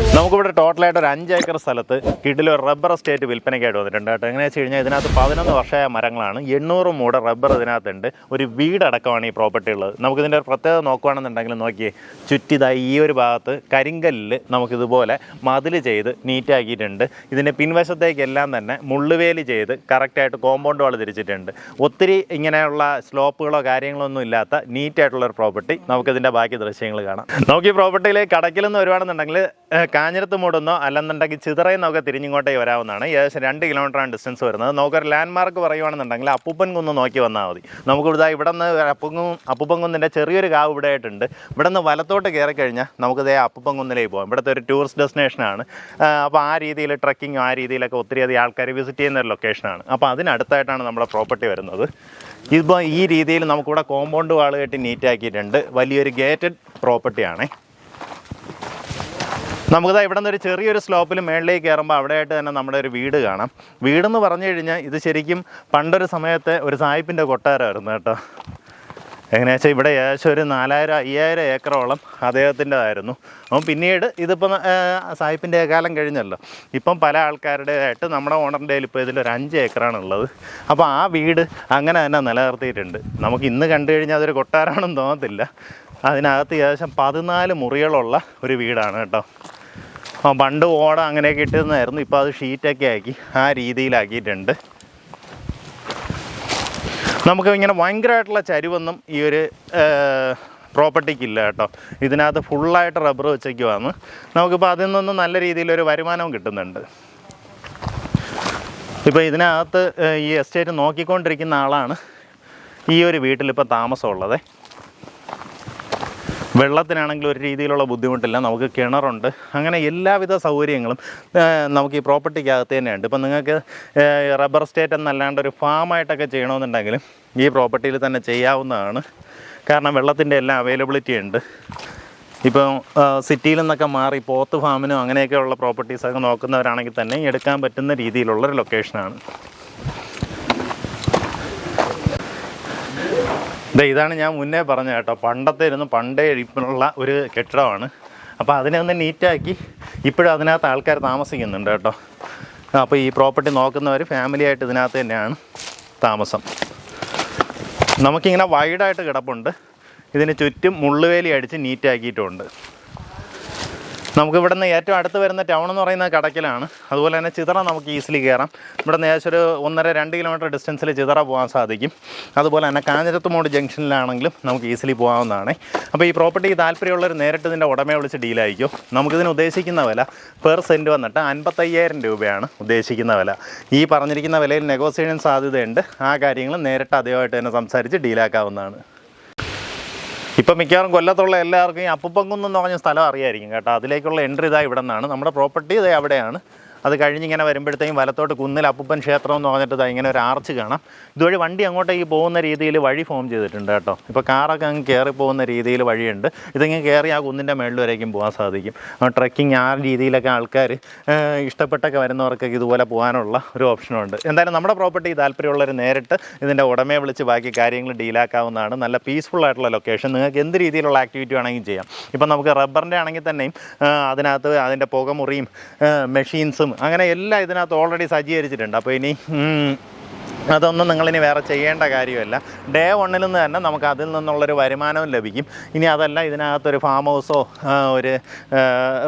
Bye. നമുക്കിവിടെ ടോട്ടലായിട്ട് ഒരു അഞ്ച് ഏക്കർ സ്ഥലത്ത് കിഡിലൊരു റബ്ബർ എസ്റ്റേറ്റ് വിൽപ്പനയ്ക്കായിട്ട് വന്നിട്ടുണ്ട് കേട്ടോ. എങ്ങനെയാ വെച്ച് കഴിഞ്ഞാൽ ഇതിനകത്ത് പതിനൊന്ന് വർഷമായ മരങ്ങളാണ്. എണ്ണൂറ് മൂട് റബ്ബർ ഇതിനകത്തുണ്ട്. ഒരു വീടടക്കമാണ് ഈ പ്രോപ്പർട്ടി ഉള്ളത്. നമുക്കിതിന്റെ ഒരു പ്രത്യേകത നോക്കുകയാണെന്നുണ്ടെങ്കിൽ നോക്കിയേ ചുറ്റിതായി ഈ ഒരു ഭാഗത്ത് കരിങ്കല്ലിൽ നമുക്കിതുപോലെ മതിൽ ചെയ്ത് നീറ്റാക്കിയിട്ടുണ്ട്. ഇതിന്റെ പിൻവശത്തേക്കെല്ലാം തന്നെ മുള്ളുവേലി ചെയ്ത് കറക്റ്റായിട്ട് കോമ്പൗണ്ട് വാൾ തിരിച്ചിട്ടുണ്ട്. ഒത്തിരി ഇങ്ങനെയുള്ള സ്ലോപ്പുകളോ കാര്യങ്ങളോ ഒന്നും ഇല്ലാത്ത നീറ്റായിട്ടുള്ള ഒരു പ്രോപ്പർട്ടി നമുക്കിതിന്റെ ബാക്കി ദൃശ്യങ്ങൾ കാണാം. നമുക്ക് ഈ പ്രോപ്പർട്ടിയിലേക്ക് കടക്കിൽ നിന്ന് വരുവാണെന്നുണ്ടെങ്കിൽ കാഞ്ഞിരത്ത് മൂടുന്നോ. അല്ലെന്നുണ്ടെങ്കിൽ ചിതറയിൽ നിന്നൊക്കെ തിരിഞ്ഞിങ്ങോട്ടേ വരാവുന്നതാണ്. ഏകദേശം രണ്ട് കിലോമീറ്ററാണ് ഡിസ്റ്റൻസ് വരുന്നത്. നമുക്കൊരു ലാൻഡ് മാർക്ക് പറയുവാണെന്നുണ്ടെങ്കിൽ അപ്പൂപ്പൻ കുന്ന് നോക്കി വന്നാൽ മതി. നമുക്ക് ഇവിടെ ഇവിടെ നിന്ന് അപ്പുങ്ങും അപ്പൂപ്പൻ കുന്നിന്റെ ചെറിയൊരു കാവ് ഇവിടെ ആയിട്ടുണ്ട്. ഇവിടെ നിന്ന് വലത്തോട്ട് കയറി കഴിഞ്ഞാൽ നമുക്ക് ഇതേ അപ്പൂപ്പൻ കുന്നിലേക്ക് പോകാം. ഇവിടുത്തെ ഒരു ടൂറിസ്റ്റ് ഡെസ്റ്റിനേഷനാണ് അപ്പോൾ ആ രീതിയിൽ ട്രക്കിങ് ആ രീതിയിലൊക്കെ ഒത്തിരിയധികം ആൾക്കാർ വിസിറ്റ് ചെയ്യുന്ന ഒരു ലൊക്കേഷനാണ് അപ്പോൾ അതിനടുത്തായിട്ടാണ് നമ്മുടെ പ്രോപ്പർട്ടി വരുന്നത്. ഇപ്പോൾ ഈ രീതിയിൽ നമുക്കിവിടെ കോമ്പൗണ്ട് വാൾ കെട്ടി നീറ്റാക്കിയിട്ടുണ്ട് വലിയൊരു ഗേറ്റഡ് പ്രോപ്പർട്ടിയാണേ നമുക്കിതാ ഇവിടെ ഒരു ചെറിയൊരു സ്ലോപ്പിൽ മേളിലേക്ക് കയറുമ്പോൾ അവിടെയായിട്ട് തന്നെ നമ്മുടെ ഒരു വീട് കാണാം. വീടെന്ന് പറഞ്ഞു കഴിഞ്ഞാൽ ഇത് ശരിക്കും പണ്ടൊരു സമയത്തെ ഒരു സായിപ്പിന്റെ കൊട്ടാരമായിരുന്നു കേട്ടോ. എങ്ങനെയാ ഇവിടെ ഏകദേശം ഒരു നാലായിരം അയ്യായിരം ഏക്കറോളം അദ്ദേഹത്തിന്റെതായിരുന്നു. അപ്പം പിന്നീട് ഇതിപ്പം സായിപ്പിന്റെ കാലം കഴിഞ്ഞല്ലോ. ഇപ്പം പല ആൾക്കാരുടേതായിട്ട് നമ്മുടെ ഓണറിന്റെ കയ്യിൽ ഇപ്പോൾ ഇതിലൊരു അഞ്ച് ഏക്കറാണ് ഉള്ളത് അപ്പോൾ ആ വീട് അങ്ങനെ തന്നെ നിലനിർത്തിയിട്ടുണ്ട്. നമുക്ക് ഇന്ന് കണ്ടു കഴിഞ്ഞാൽ അതൊരു കൊട്ടാരമാണെന്ന് തോന്നത്തില്ല. അതിനകത്ത് ഏകദേശം പതിനാല് മുറികളുള്ള ഒരു വീടാണ് കേട്ടോ. പണ്ട് ഓട അങ്ങനെയൊക്കെ ഇട്ടിരുന്നായിരുന്നു. ഇപ്പോൾ അത് ഷീറ്റൊക്കെ ആക്കി ആ രീതിയിലാക്കിയിട്ടുണ്ട്. നമുക്ക് ഇങ്ങനെ ഭയങ്കരമായിട്ടുള്ള ചരിവൊന്നും ഈ ഒരു പ്രോപ്പർട്ടിക്കില്ല കേട്ടോ. ഇതിനകത്ത് ഫുള്ളായിട്ട് റബ്ബർ വെച്ചേക്കുവാന്ന് നമുക്കിപ്പോൾ അതിൽ നിന്നും നല്ല രീതിയിലൊരു വരുമാനവും കിട്ടുന്നുണ്ട്. ഇപ്പോൾ ഇതിനകത്ത് ഈ എസ്റ്റേറ്റ് നോക്കിക്കൊണ്ടിരിക്കുന്ന ആളാണ് ഈ ഒരു വീട്ടിലിപ്പോൾ താമസമുള്ളത്. വെള്ളത്തിനാണെങ്കിൽ ഒരു രീതിയിലുള്ള ബുദ്ധിമുട്ടില്ല നമുക്ക് കിണറുണ്ട്. അങ്ങനെ എല്ലാവിധ സൗകര്യങ്ങളും നമുക്ക് ഈ പ്രോപ്പർട്ടിക്കകത്ത് തന്നെയുണ്ട്. ഇപ്പം നിങ്ങൾക്ക് റബ്ബർ സ്റ്റേറ്റ് എന്നല്ലാണ്ട് ഒരു ഫാമായിട്ടൊക്കെ ചെയ്യണമെന്നുണ്ടെങ്കിലും ഈ പ്രോപ്പർട്ടിയിൽ തന്നെ ചെയ്യാവുന്നതാണ്. കാരണം വെള്ളത്തിന്റെ എല്ലാം അവൈലബിലിറ്റി ഉണ്ട്. ഇപ്പം സിറ്റിയിൽ നിന്നൊക്കെ മാറി പോത്ത് ഫാമിനും അങ്ങനെയൊക്കെയുള്ള പ്രോപ്പർട്ടീസൊക്കെ നോക്കുന്നവരാണെങ്കിൽ തന്നെ എടുക്കാൻ പറ്റുന്ന രീതിയിലുള്ളൊരു ലൊക്കേഷനാണ്. ദേ ഇതാണ് ഞാൻ മുന്നേ പറഞ്ഞ കേട്ടോ. പണ്ടത്തെ ഇരുന്ന് പണ്ടേ ഇരിപ്പുള്ള ഒരു കെട്ടിടമാണ്. അപ്പോൾ അതിനെ ഒന്ന് നീറ്റാക്കി ഇപ്പോഴും അതിനകത്ത് ആൾക്കാർ താമസിക്കുന്നുണ്ട് കേട്ടോ. അപ്പോൾ ഈ പ്രോപ്പർട്ടി നോക്കുന്നവർ ഫാമിലി ആയിട്ട് ഇതിനകത്ത് തന്നെയാണ് താമസം. നമുക്കിങ്ങനെ വൈഡായിട്ട് കിടപ്പുണ്ട്. ഇതിന് ചുറ്റും മുള്ളുവേലി അടിച്ച് നീറ്റാക്കിയിട്ടുമുണ്ട് നമുക്ക് നിന്ന് ഏറ്റവും അടുത്ത് വരുന്ന ടൗൺ എന്ന് പറയുന്നത് കടക്കിലാണ്. അതുപോലെ തന്നെ ചിതറ നമുക്ക് ഈസിലി കയറാം ഇവിടെ നിന്ന് ഏകദേശം ഒരു ഒന്നര രണ്ട് കിലോമീറ്റർ ഡിസ്റ്റൻസിൽ ചിതറ പോകാൻ സാധിക്കും. അതുപോലെ തന്നെ കാഞ്ഞിരത്തുമോട് ജംഗ്ഷനിലാണെങ്കിലും നമുക്ക് ഈസിലി പോകാവുന്നതാണ് അപ്പോൾ ഈ പ്രോപ്പർട്ടി താല്പര്യമുള്ളവർ നേരിട്ട് ഇതിന്റെ ഉടമയെ വിളിച്ച് ഡീലായിരിക്കും നമുക്കിതിന് ഉദ്ദേശിക്കുന്ന വില പെർ സെന്റ് വന്നിട്ട് അൻപത്തയ്യായിരം രൂപയാണ് ഉദ്ദേശിക്കുന്ന വില. ഈ പറഞ്ഞിരിക്കുന്ന വിലയിൽ നെഗോസിയേഷൻ സാധ്യതയുണ്ട്. ആ കാര്യങ്ങൾ നേരിട്ട് അദ്ദേഹമായിട്ട് തന്നെ സംസാരിച്ച് ഡീലാക്കാവുന്നതാണ് ഇപ്പം മിക്കവാറും കൊല്ലത്തുള്ള എല്ലാവർക്കും ഈ അപ്പുപ്പങ്കുന്ന് പറഞ്ഞ സ്ഥലം അറിയായിരിക്കും കേട്ടോ. അതിലേക്കുള്ള എൻട്രി ഇതാ ഇവിടെ നിന്നാണ്. നമ്മുടെ പ്രോപ്പർട്ടി ഇതേ അവിടെയാണ്. അത് കഴിഞ്ഞിങ്ങനെ വരുമ്പോഴത്തേക്കും വലത്തോട്ട് കുന്നിൽ അപ്പുപ്പൻ ക്ഷേത്രം എന്ന് പറഞ്ഞിട്ട് ഇങ്ങനെ ഒരു ആർച്ച് കാണാം. ഇതുവഴി വണ്ടി അങ്ങോട്ടേക്ക് പോകുന്ന രീതിയിൽ വഴി ഫോം ചെയ്തിട്ടുണ്ട് കേട്ടോ. ഇപ്പോൾ കാറൊക്കെ അങ്ങ് കയറി പോകുന്ന രീതിയിൽ വഴിയുണ്ട്. ഇതിങ്ങനെ കയറി ആ കുന്നിന്റെ മുകളിൽ വരേക്കും പോകാൻ സാധിക്കും ട്രക്കിംഗ് ആ രീതിയിലൊക്കെ ആൾക്കാർ ഇഷ്ടപ്പെട്ടൊക്കെ വരുന്നവർക്കൊക്കെ ഇതുപോലെ പോകാനുള്ള ഒരു ഓപ്ഷനുണ്ട് എന്തായാലും നമ്മുടെ പ്രോപ്പർട്ടി താല്പര്യമുള്ളവർ നേരിട്ട് ഇതിന്റെ ഉടമയെ വിളിച്ച് ബാക്കി കാര്യങ്ങൾ ഡീലാക്കാവുന്നതാണ് നല്ല പീസ്ഫുൾ ആയിട്ടുള്ള ലൊക്കേഷൻ നിങ്ങൾക്ക് എന്ത് രീതിയിലുള്ള ആക്ടിവിറ്റി വേണമെങ്കിലും ചെയ്യാം. ഇപ്പം നമുക്ക് റബ്ബറിന്റെ ആണെങ്കിൽ തന്നെയും അതിനകത്ത് അതിന്റെ പുകമുറിയും മെഷീൻസും അങ്ങനെ എല്ലാം ഇതിനകത്ത് ഓൾറെഡി സജ്ജീകരിച്ചിട്ടുണ്ട്. അപ്പോൾ ഇനി അതൊന്നും നിങ്ങളിനി വേറെ ചെയ്യേണ്ട കാര്യമല്ല. ഡേ വണ്ണിൽ നിന്ന് തന്നെ നമുക്ക് അതിൽ നിന്നുള്ളൊരു വരുമാനവും ലഭിക്കും. ഇനി അതല്ല ഇതിനകത്തൊരു ഫാം ഹൗസോ ഒരു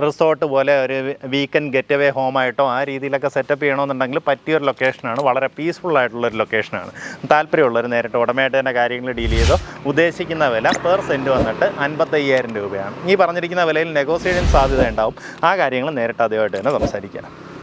റിസോർട്ട് പോലെ ഒരു വീക്കെൻഡ് ഗെറ്റ് അവേ ഹോമായിട്ടോ ആ രീതിയിലൊക്കെ സെറ്റപ്പ് ചെയ്യണമെന്നുണ്ടെങ്കിൽ പറ്റിയൊരു ലൊക്കേഷനാണ് വളരെ പീസ്ഫുൾ ആയിട്ടുള്ളൊരു ലൊക്കേഷനാണ് താല്പര്യമുള്ളവർ നേരിട്ട് ഉടമയായിട്ട് തന്നെ കാര്യങ്ങൾ ഡീൽ ചെയ്തോ ഉദ്ദേശിക്കുന്ന വില പെർ സെന്റ് വന്നിട്ട് അൻപത്തയ്യായിരം രൂപയാണ്. ഈ പറഞ്ഞിരിക്കുന്ന വിലയിൽ നെഗോസിയേഷൻ സാധ്യത ഉണ്ടാവും ആ കാര്യങ്ങൾ നേരിട്ട് അതുമായിട്ട് തന്നെ സംസാരിക്കാം.